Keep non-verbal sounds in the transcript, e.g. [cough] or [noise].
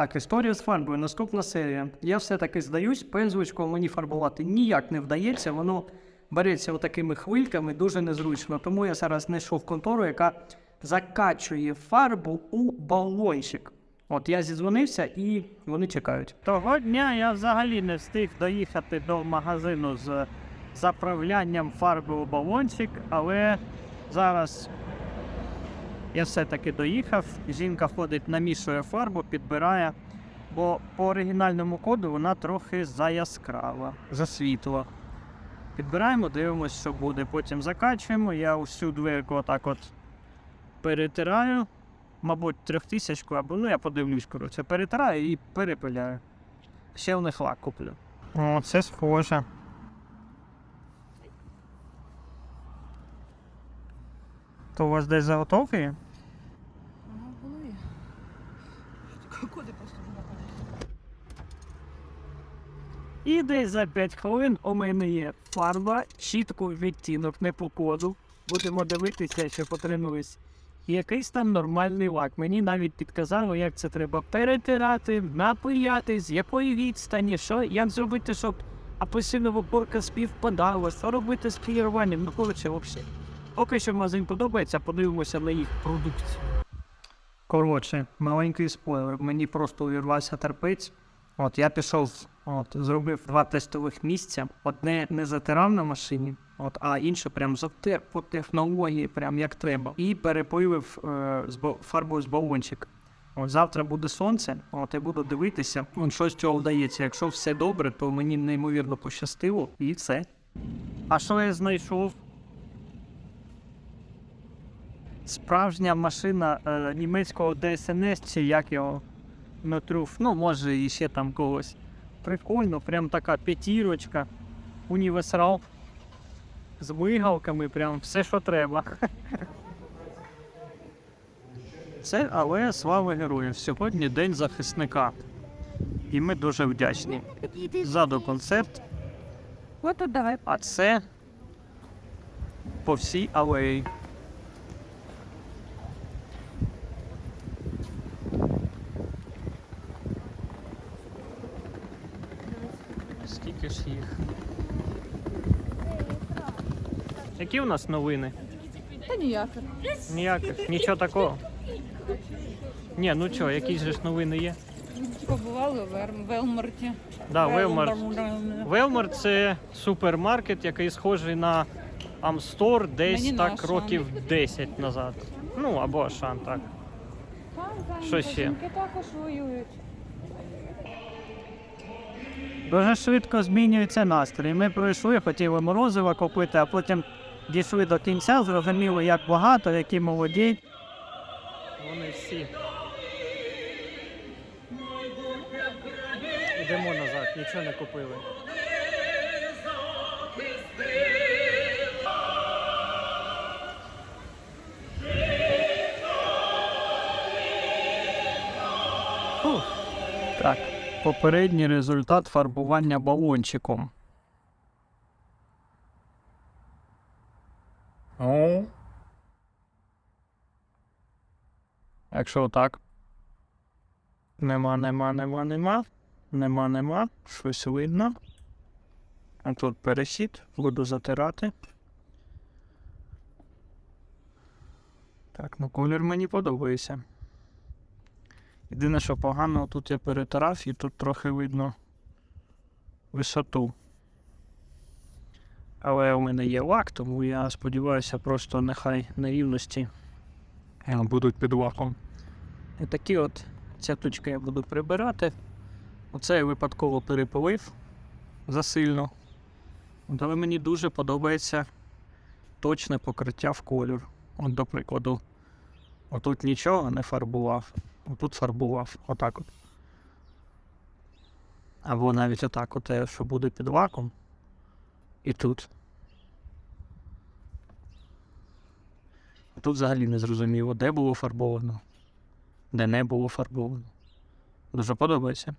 Так, історія з фарбою. Наступна серія. Я все-таки здаюсь, пензличком мені фарбувати ніяк не вдається. Воно береться отакими хвильками, дуже незручно. Тому я зараз знайшов контору, яка закачує фарбу у балончик. От я зізвонився і вони чекають. Того дня я взагалі не встиг доїхати до магазину з заправлянням фарби у балончик, але зараз я все-таки доїхав. Жінка ходить, намішує фарбу, підбирає, бо по оригінальному коду вона трохи заяскрава, засвітла. Підбираємо, дивимося, що буде. Потім закачуємо. Я усю дверку отак от перетираю. Мабуть, трьохтисячку або ну я подивлюсь, коротше, перетираю і перепиляю. Ще в них лак куплю. О, це схоже. То у вас десь заготовки? І десь за 5 хвилин у мене є фарба, чітко відтінок, не по коду. Будемо дивитися, що потренуюсь. Якийсь там нормальний лак. Мені навіть підказали, як це треба перетирати, напиляти, з якої відстані, що, як зробити, щоб апельсинова порка співпадала, що робити з філіруванням. Ну, коротше, взагалі. Поки що магазин подобається, подивимося на їх продукцію. Коротше, маленький спойлер. Мені просто увірвався терпець. От я пішов, от, зробив два тестових місця. Одне не затирав на машині, от, а інше прям затер по технології, прям як треба. І перепилив е, з фарбою з балончика. От завтра буде сонце, от я буду дивитися, от, що з цього вдається. Якщо все добре, то мені неймовірно пощастило і все. А що я знайшов? Справжня машина е, німецького ДСНС, чи як його Нотруф, ну може і ще там когось. Прикольно, прям така п'ятірочка, універсал з мигалками, прям все, що треба. [laughs] Це але слава героїв. Сьогодні день захисника. І ми дуже вдячні. Ззаду концерт, а це по всій алеї. Скільки ж їх? Які у нас новини? Та ніяких. Ніяких, нічого такого. Ні, ну чого, якісь же ж новини є. Побували в Велмарті. Да, Велмарт. Велмар- Велмар це супермаркет, який схожий на Амстор десь Мені так років 10 назад. Ну або Ашан, так. Там, там Що ще? жінки також воюють. Дуже швидко змінюється настрій. Ми пройшли, хотіли морозива купити, а потім дійшли до кінця, зрозуміли, як багато, які молоді. Вони всі. Йдемо назад, нічого не купили. Фух. Так, попередній результат фарбування балончиком. О. Якщо так. Нема, нема, нема, нема. Нема, нема. Щось видно. А тут перехід. Буду затирати. Так, ну колір мені подобається. Єдине, що погано, тут я перетирав і тут трохи видно висоту. Але у мене є лак, тому я сподіваюся, просто нехай нерівності е, будуть під лаком. І такі от цяточки я буду прибирати. Оце я випадково перепилив засильно. Але мені дуже подобається точне покриття в колір. От, до прикладу, отут нічого не фарбував, отут фарбував. Отак от. Або навіть отак, от, те, що буде під лаком. І тут. Тут взагалі не зрозуміло, де було фарбовано, де не було фарбовано. Дуже подобається.